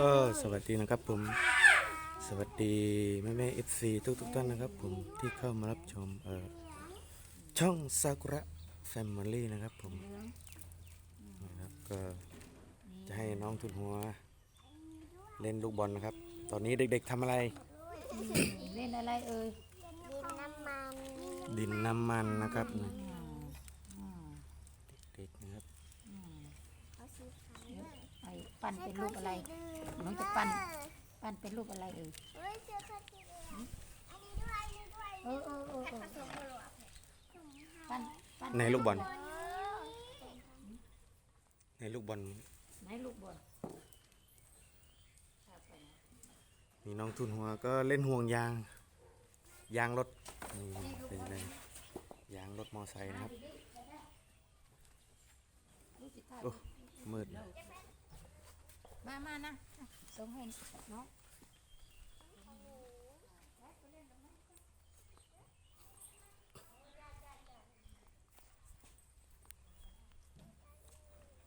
ก็สวัสดีนะครับผม สวัสดีแม่แม่เอฟซีทุกทุกๆท่านนะครับผมที่เข้ามารับชมเอ่อช่องซากุระแฟมิลี่นะครับผมนะครับก็จะให้น้องทุนหัว เล่นลูกบอลนะครับ ตอนนี้เด็กๆทำอะไร เล่นอะไรเอ่ยดินน้ำมันดินน้ำมันนะครับอืมอืมเด็กๆนะครับอืมเขาสีขาวเดี๋ยวไอ้ปั้นเป็นรูปอะไร น้องจะปั้น ปั้นเป็นรูปอะไรเอ่ยเฮ้ยเจอเขาสีเหลืองอันนี้ด้วยอันนี้ด้วยเออเออเออเออผสมกันหรอปั้น ปั้นในลูกบอลเออในลูกบอลไหนลูกบอลมีน้องทุนหัวก็เล่นห่วงยาง ยางรถนี่เป็นไงยางรถมอไซค์นะครับลูกจิตท่าโอ้มืด มามานะส่งให้น้อง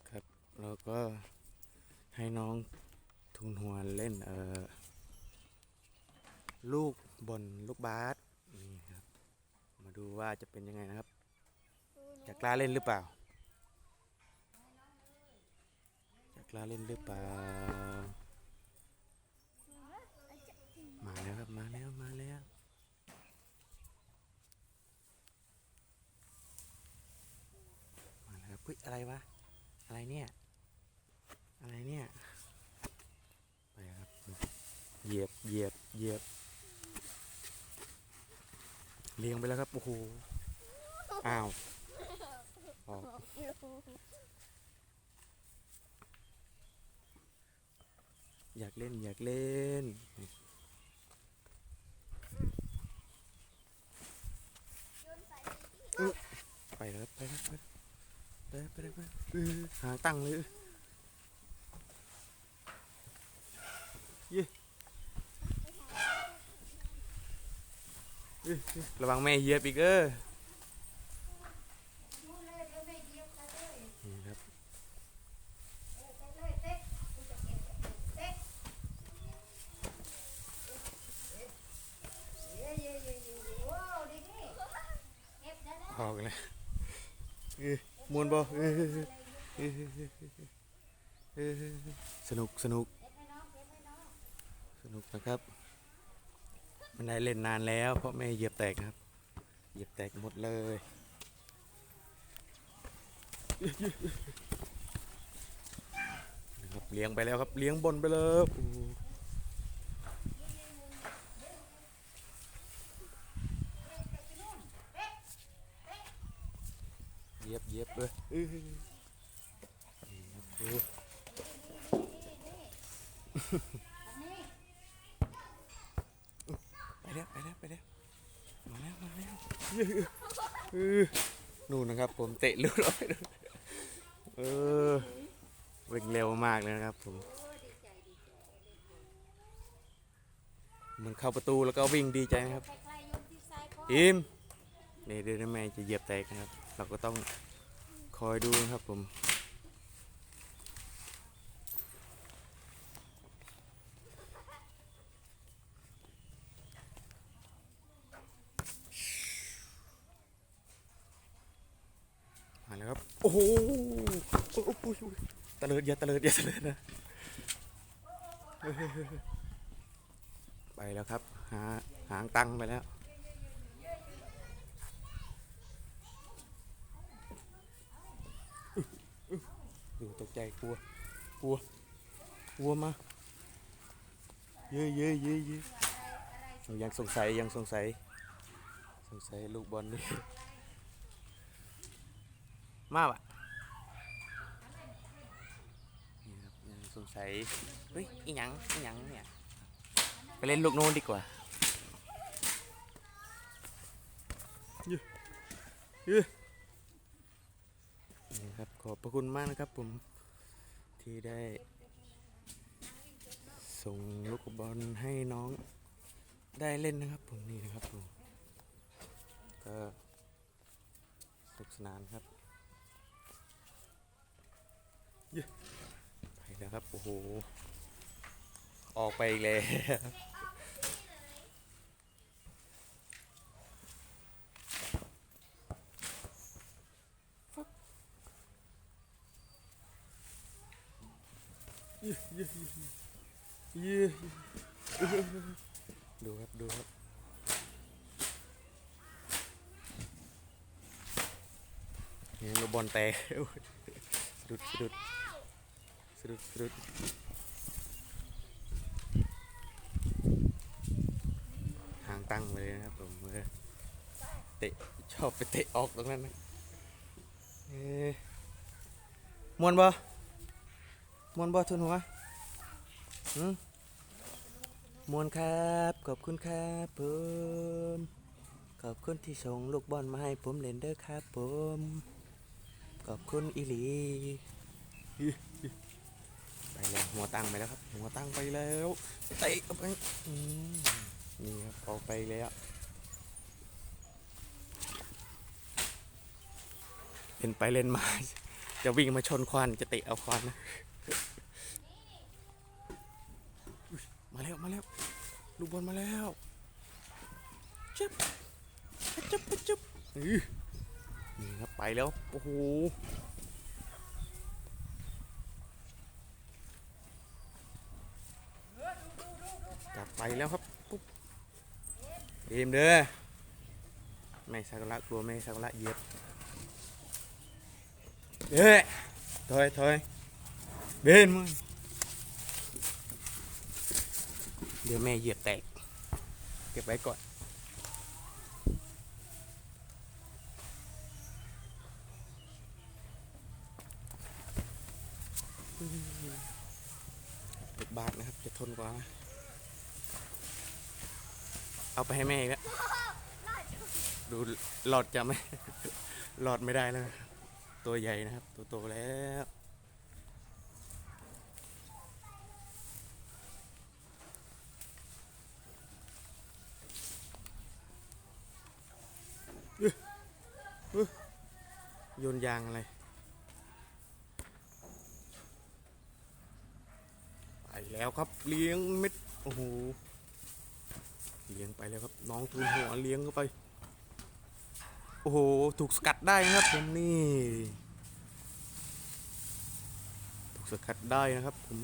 ครับแล้วก็ให้น้องทุนหัวเล่นเอ่อลูกบนลูกบาสนี่ครับ มาดูว่าจะเป็นยังไงนะครับ จะกล้าเล่นหรือเปล่า จะก ล้าเล่นหรือเปล่า มาแล้วครับ มาแล้ว มาแล้ว มาแล้วครับเฮ้ยอะไรวะ อะไรเนี่ย อะไรเนี่ย ไปครับ เหยียบ เหยียบ เหยียบ เลี้ยงไปแล้วครับ โอ้โห อ้าวออก อยากเล่นอยากเล่น ไปแล้วไปแล้วไปแล้วไปแล้วไปแล้วหาตั้งเลยเย้เอ้ยเอ้ยระวังแม่เยียบอีกเออนี่ครับออกเลยเอ้ยมวนบ่เอ้ยเอ้ยเอ้ยเอ้ย สนุกสนุกสนุกนะครับมันได้เล่นนานแล้ว เพราะแม่เหยียบแตกนะครับ เหยียบแตกหมดเลยนะครับเลี้ยงไปแล้วครับเลี้ยงบนไปเลยโอ้โหเหยียบเหยียบเลยเอ้ยนี่ครับโอ้ไปแล้วไปแล้วไปแล้วมาแล้วมาแล้วเย้เออนู่นนะครับ ผมเตะลูกร้อยเออวิ่งเร็วมากเลยนะครับ ผมมันเข้าประตูแล้วก็วิ่งดีใจนะครับใกล้ๆยกที่ซ้ายเขาอิมนี่เดนแมนจะเหยียบแตกนะครับ เราก็ต้องคอยดูนะครับผม มาแล้วครับ โอ้โหโอ้โหโอ้โหตะเลิดอย่าตะเลิดอย่าตะเลิดนะ ไปแล้วครับ หาหางตังไปแล้ว ดูตกใจกลัว กลัว กลัวมา เย้เย้เย้เย้ยังสงสัยยังสงสัย สงสัยลูกบอลนี่ มาว่ะนี่ครับยังสงสัยเฮ้ยอีหยังอีหยังเนี่ยไปเล่นลูกโน้นดีกว่าเย้เย้นี่ครับขอบพระคุณมากนะครับผมที่ได้ ส่งลูกบอลให้น้องได้เล่นนะครับผมนี่นะครับผมก็สนุกสนานครับเย้ ไปแล้วครับ โอ้โห ออกไปอีกแล้วยี่ยี่ยี่ยี่ดูครับ ดูครับนี่ลูกบอลแตกอุ๊ยสะดุดดุด สะดุดสะดุดหางตั้งไปเลยนะครับผมเออเตะชอบไปเตะออกตรงนั้นนะมวนบ่มวนบ่ทุนหัวหืมมวนครับ ขอบคุณครับผมขอบคุณที่ส่งลูกบอลมาให้ผมเล่นเด้อครับผม ขอบคุณอีหลีอิอิ ไปแล้วหัวตั้งไปแล้วครับ หัวตั้งไปแล้วเตะเข้าไปนี่ครับออกไปแล้วเล่นไปเล่นมา จะวิ่งมาชนควันจะเตะเอาควันนะมาแล้วมาแล้วลูกบอลมาแล้วจึ๊บจึ๊บจึ๊บจับนี่ครับไปแล้วโอ้โห จับไปแล้วครับปุ๊บเดมเด้อไม่ซากุระกลัวไม่ซากุระเหยียบเด้อถอยถอยเบนมึงเดี๋ยวแม่เหยียบแตก เก็บไว้ก่อนเจ็ดบาทนะครับ จะทนกว่า เอาไปให้แม่อีกแล้วดูหลอดจะไม่หลอดไม่ได้แล้วตัวใหญ่นะครับ ตัวโตแล้วโยนยางอะไรไปแล้วครับเลี้ยงเม็ดโอ้โห เลี้ยงไปแล้วครับ น้องทูนหัวเลี้ยงเข้าไป โอ้โห ถูกสกัดได้นะครับผมนี่ ถูกสกัดได้นะครับผม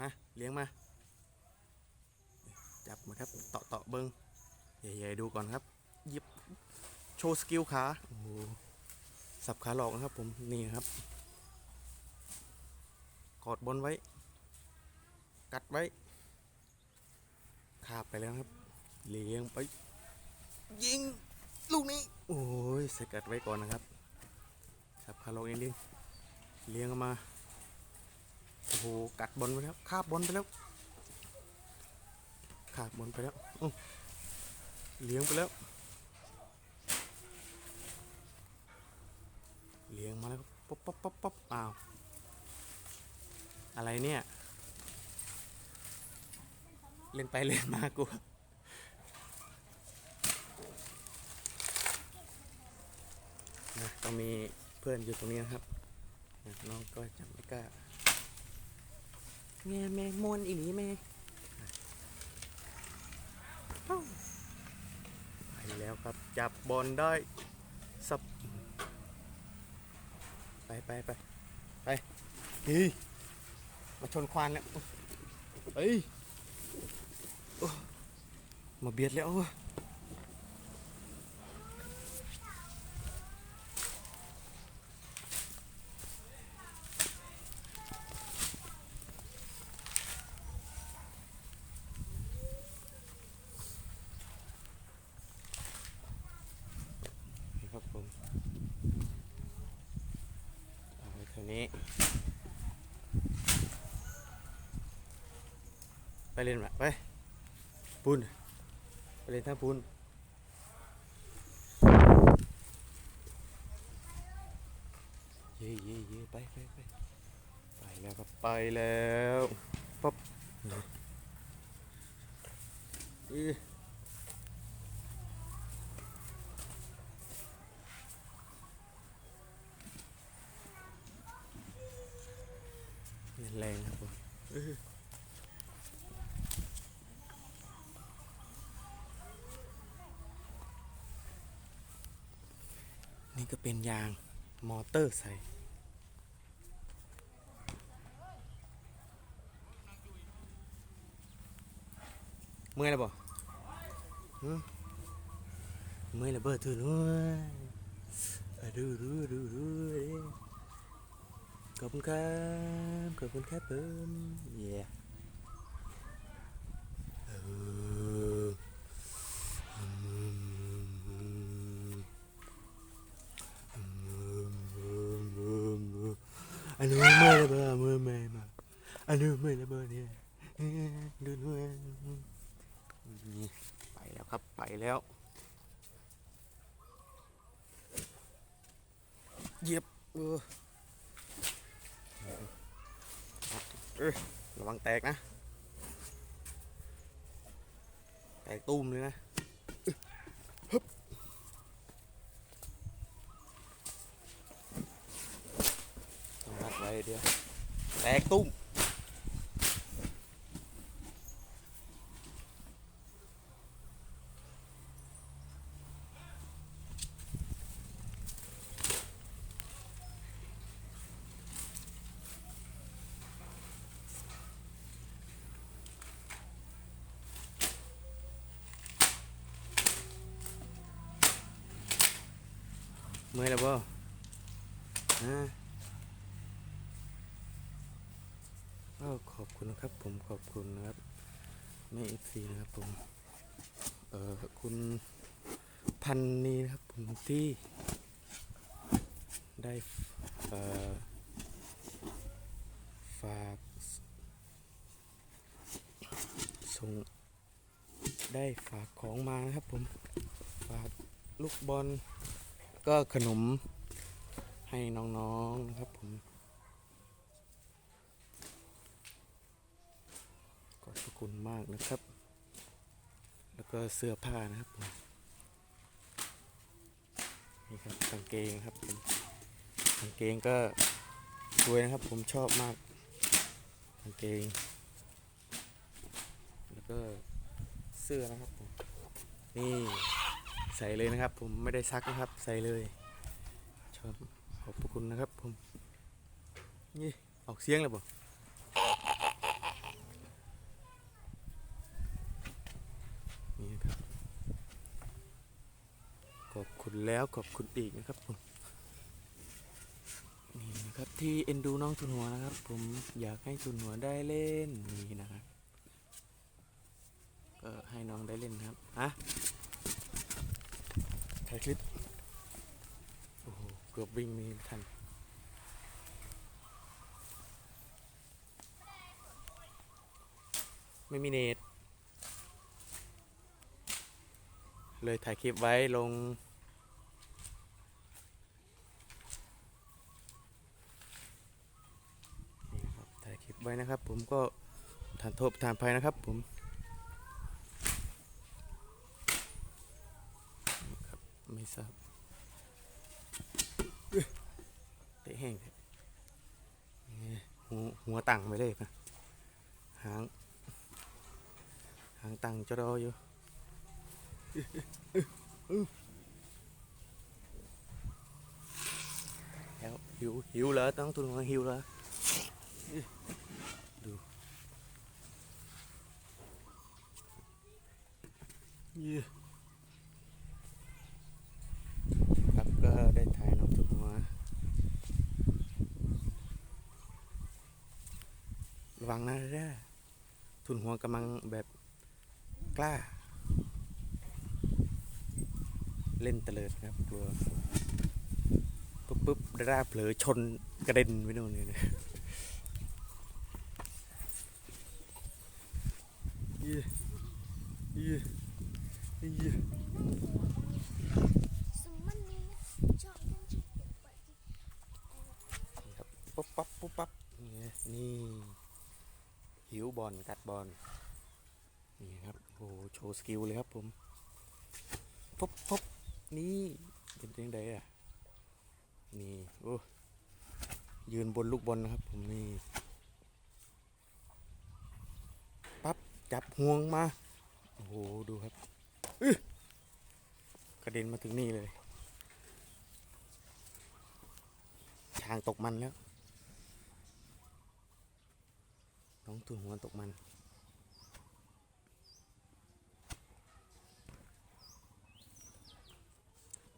มาเลี้ยงมา มาครับเตาะเตาะเบิ้งใหญ่ๆดูก่อนครับยิบโชว์สกิลขาโอ้โหสับขาหลอกนะครับผมนี่ครับกอดบนไว้ กัดไว้คาบไปแล้วครับเลี้ยงไป ยิงลูกนี้ โอ้ยสกัดไว้ก่อนนะครับสับขาหลอกนิดนึงเลี้ยงมาโอ้โหกัดบอลไปแล้วคาบบอลไปแล้ว คาบบอลไปแล้วเลี้ยงไปแล้ว เลี้ยงมาแล้วป๊บป๊บป๊บป๊อบอ้าว อะไรเนี่ย เล่นไปเล่นมากูนะต้องมีเพื่อนอยู่ตรงนี้นะครับ น้องก็จะไม่กล้าแง่แม่มวนอีหลีแม่เอ้าไปแล้ว ครับ จับบอลได้สับไปไปไปไปเฮ้ยมาชนควานแล้วเฮ้ยมาเบียดแล้วนี่ครับผม เอาไว้เท่า นี้ ไปเล่นมาไปปูนไปเล่นท่าปูนเย่เย่เย่ไปไปไปไปแล้วก็ไปแล้วปั๊บ อื้อนี่แรงครับผมอื้อนี่ ก็เป็นยางมอเตอร์ใส่ เมื่อยแล้วบ่เมื่อยแล้วเบิดถือนู้นอะดูดูดูดูเด้ขอบคุณครับ ขอบคุณครับผมเย้เอออืมอืมอืมอืมอืมอืมอันนู้นเมื่อยแล้วบ่เมื่อยเมื่อยมาอัน นู้นเมื่อยแล้วบ่เนี่ยดูนู้นนี่ไปแล้วครับไปแล้วเหยียบเออเออระวังแตกนะ แตกตุ้มเลยนะฮึบต้องรัดไว้เดียว แตกตุ้ม เมื่อยแล้วบ่ฮะก็ขอบคุณนะครับ ผมขอบคุณนะครับแม่เอฟซีนะครับผม เอ่อคุณพันนีนะครับผมที่ได้เอ่อฝากส่งได้ฝากของมานะครับผม ฝากลูกบอล ก็ขนมให้น้องๆนะครับผมขอบคุณมากนะครับ แล้วก็เสื้อผ้านะครับผมนี่ครับกางเกงครับผมกางเกงก็สวยนะครับ ผมชอบมากกางเกง แล้วก็เสื้อนะครับผมนี่ ใส่เลยนะครับ ผมไม่ได้ซักนะครับ ใส่เลยชอบขอบคุณนะครับผมนี่ออกเสียงแล้วบ่นี่ครับขอบคุณแล้วขอบคุณอีกนะครับผมนี่นะครับที่เอ็นดูน้องทุนหัวนะครับ ผมอยากให้ทุนหัวได้เล่นนี่นะครับก็ให้น้องได้เล่นครับอะ ถ่ายคลิป โอ้โห เกือบวิ่งไมีทันไม่มีเน็ตเลยถ่ายคลิปไว้ลง นี่ครับถ่ายคลิปไว้นะครับผมก็ทานโทษทานภัยนะครับผมครับไม่ทราบเอ้ย เตะแห้งเลยนี่หัวหัวตั้งไปเลยนะหางหางตั้งจะรออยู่แล้วหิวหิวเหรอต้องทุนหัวหิวเหรอดูยี่ครับก็ได้ถ่ายน้องถุงหัวระ วังนะเด้อทุนหัวกำลังแบบกล้า เล่นเตลิดครับกลัวปุ๊บปุ๊บดราเผลอชนกระเด็นไปโน่นเลยนะยี่ยี่ยี่สมันนี้ชอบเล่นชุดเด็กวัยนี่ครับปุ๊บปั๊บปุ๊บปั๊บนี่ไงนี่ หิวบอลกัดบอลนี่ครับโอ้โชว์สกิลเลยครับผมปุ๊บปุ๊บนี่เป็นยังไงอะนี่โอ้ยืนบนลูกบอลนะครับผมนี่ปั๊บจับห่วงมาโอ้โหดูครับกระเด็นมาถึงนี่เลยช้างตกมันแล้ว น้องตุนหัวตกมัน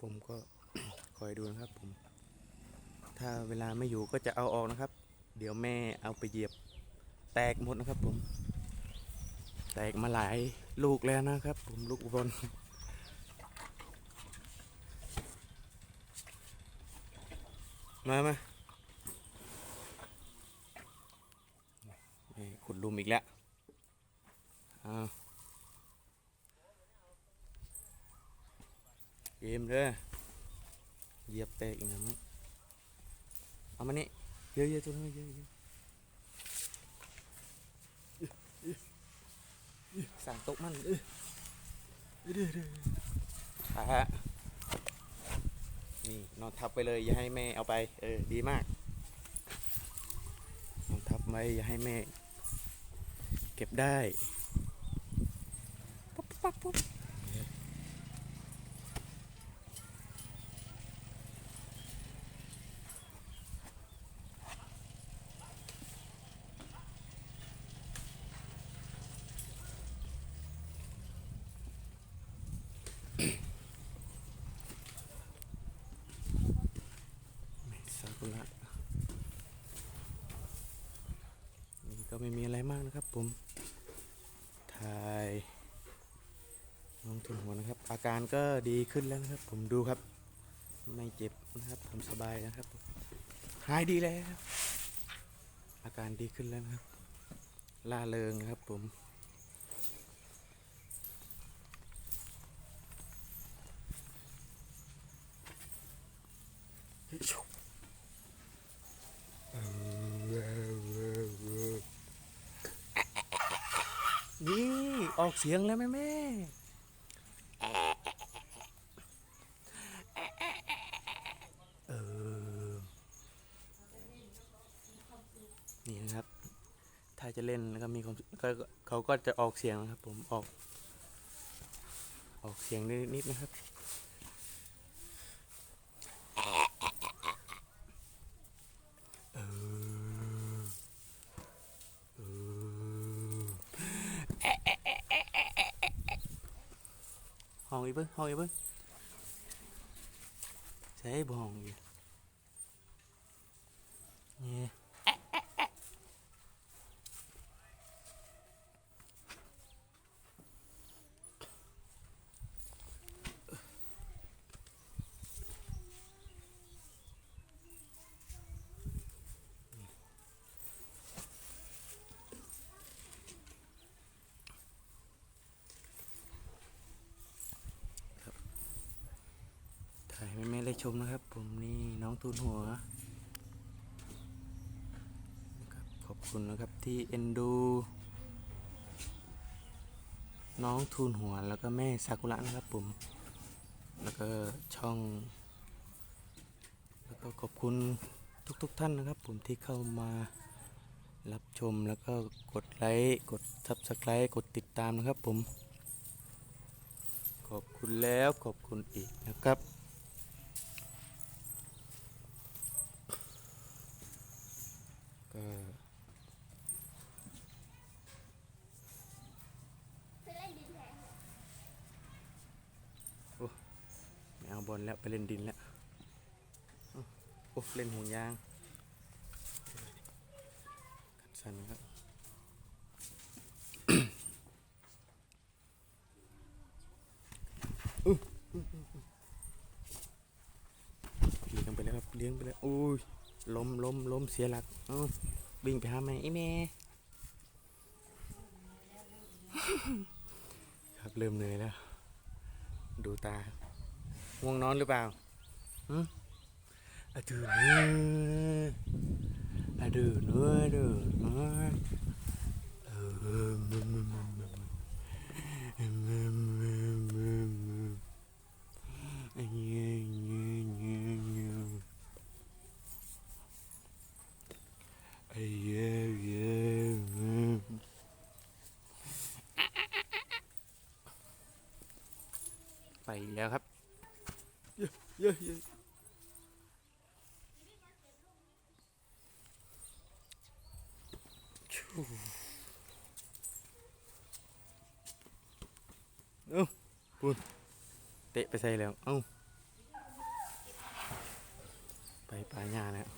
ผมก็คอยดูนะครับผม ถ้าเวลาไม่อยู่ก็จะเอาออกนะครับ เดี๋ยวแม่เอาไปเหยียบ แตกหมดนะครับผม แตกมาหลายลูกแล้วนะครับ ผมลูกบอลมามานี่ขุดหลุ มอีกแล้วเอาเกมเด้อเหยียบแตกอีกนะมั้งเอามานี่เยอะๆตัวนี้เยอะๆสั่งตกมันเออเด้อเด้ออะฮะนี่นอนทับไปเลย อย่าให้แม่เอาไป เออ ดีมากนอนทับไว้อย่าให้แม่ เก็บได้ปุ๊บปุ๊บปุ๊บแม่ซากุระนี่ก็ไม่มีอะไรมากนะครับผม ถ่ายุนหัวนะครับ อาการก็ดีขึ้นแล้วนะครับ ผมดูครับ ไม่เจ็บนะครับ ผมสบายนะครับ หายดีแล้ว อาการดีขึ้นแล้วนะครับล่าเริงนะครับผมนี่ ออกเสียงแล้วแม่แม่เออนี่นะครับ ถ้าจะ เล่นแล้วก็มีความก็เขาก็จะออกเสียงนะครับผมออก ออกเสียงนิดๆนะครับห้องอีกเบิ้งห้องอีกเบิ้งใช้บ่ห้องอยู่นี่ย ชมนะครับ ผมนี่น้องตูนหัวครับขอบคุณนะครับที่เอ็นดู น้องทูนหัวแล้วก็แม่ซากุระนะครับผม แล้วก็ช่อง แล้วก็ขอบคุณทุกๆทท่านนะครับ ผมที่เข้ามารับชมแล้วก็กดไลค์กด subscribe กดติดตามนะครับผม ขอบคุณแล้วขอบคุณอีกนะครับ ก็ ไปเล่นดินแทน ไม่เอา บอลแล้วไปเล่นดินแล้วอ้าวโอ้เล่นห่วงยางกันสันครับเลี้ยงไปแล้วครับเลี้ยงไปแล้วอุ้ยล้มล้มล้มเสียหลักอ้าวิ่งไปหาแม่ไอ้แม่ครับเริ่มเหนื่อยแล้ว ดูตา ง่วงนอนหรือเปล่าอืมอะดูเนื้ออะดูเนื้อดูเนื้อเอ ไปแล้วครับ เยอะเยอะเอ้าปูนเตะไปใส่แล้ว เอ้า ไปปลาหญ้าแล้ว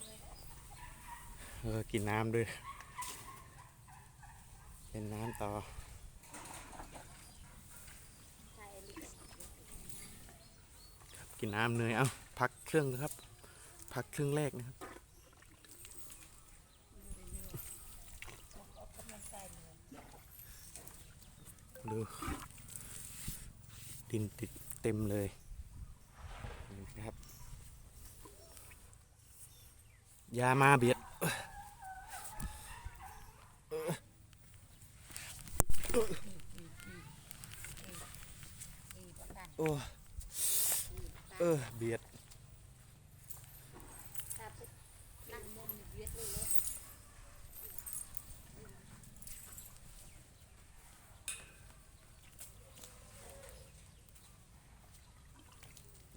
เออกินน้ำด้วย เป็นน้ำต่อ กินน้ำเนยเอ้าพักเครื่องนะครับ พักเครื่องแรกนะครับดูดินติดเต็มเลยนะครับอยามาเบียด โอ้เออเบียด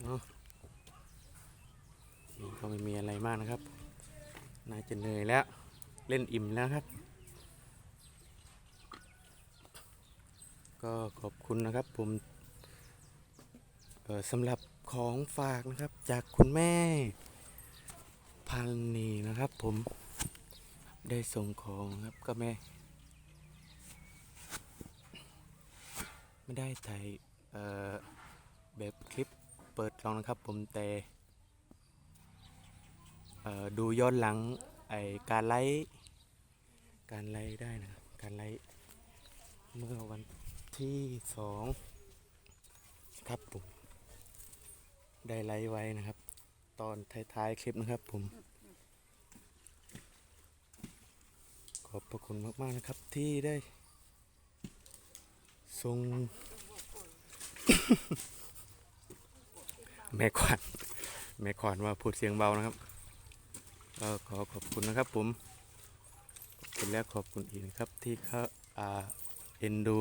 เนาะนี่ ก็ไม่มีอะไรมากนะครับ น่าจะเหนื่อยแล้ว เล่นอิ่มแล้วครับ ก็ขอบคุณนะครับผมเอ่อสำหรับของฝากนะครับจากคุณแม่พันนีนะครับผมได้ส่งของครับก็แม่ ไม่ได้ถ่ายเอ่อแบบคลิปเปิดลองนะครับผมแต่ ดูย้อนหลังไอการไลฟ์การไลฟ์ได้นะครับการไลฟ์เมื่อวันที่สองครับผมได้ไลฟ์ไว้นะครับ ตอนท้ายๆคลิปนะครับผม ขอบพระคุณมากๆนะครับที่ได้ส่งแม่ขวัญแม่ขวัญว่าพูดเสียงเบานะครับ ก็ขอขอบคุณนะครับผมขอบคุณและขอบคุณอีกนะครับที่เขาอ่าเอ็นดู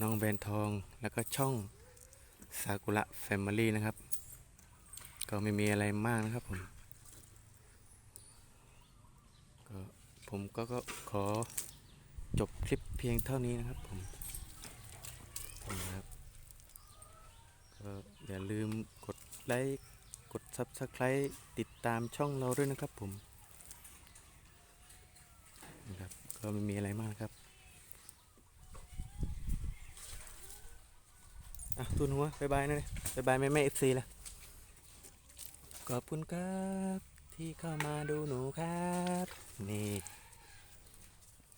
น้องแบรนทองแล้วก็ช่องซากุระแฟมิลี่นะครับ ก็ไม่มีอะไรมากนะครับผมก็ผมก็ก็ขอจบคลิปเพียงเท่านี้นะครับผมนะครับก็อย่าลืมกดไลค์ กด Subscribe ติดตามช่องเราด้วยนะครับผมนะครับก็ไม่มีอะไรมากครับอะทุนหัวบายบายนะเลยบายบายแม่แม่เอฟซีละขอบคุณครับที่เข้ามาดูหนูครับนี่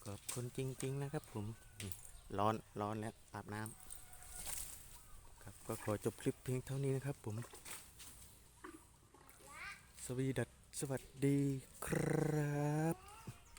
ขอบคุณจริง ๆ นะครับผมร้อนร้อนแล้วอาบน้ำครับก็ขอจบคลิปเพียงเท่านี้นะครับผม สวีดัสสวัสดีครับ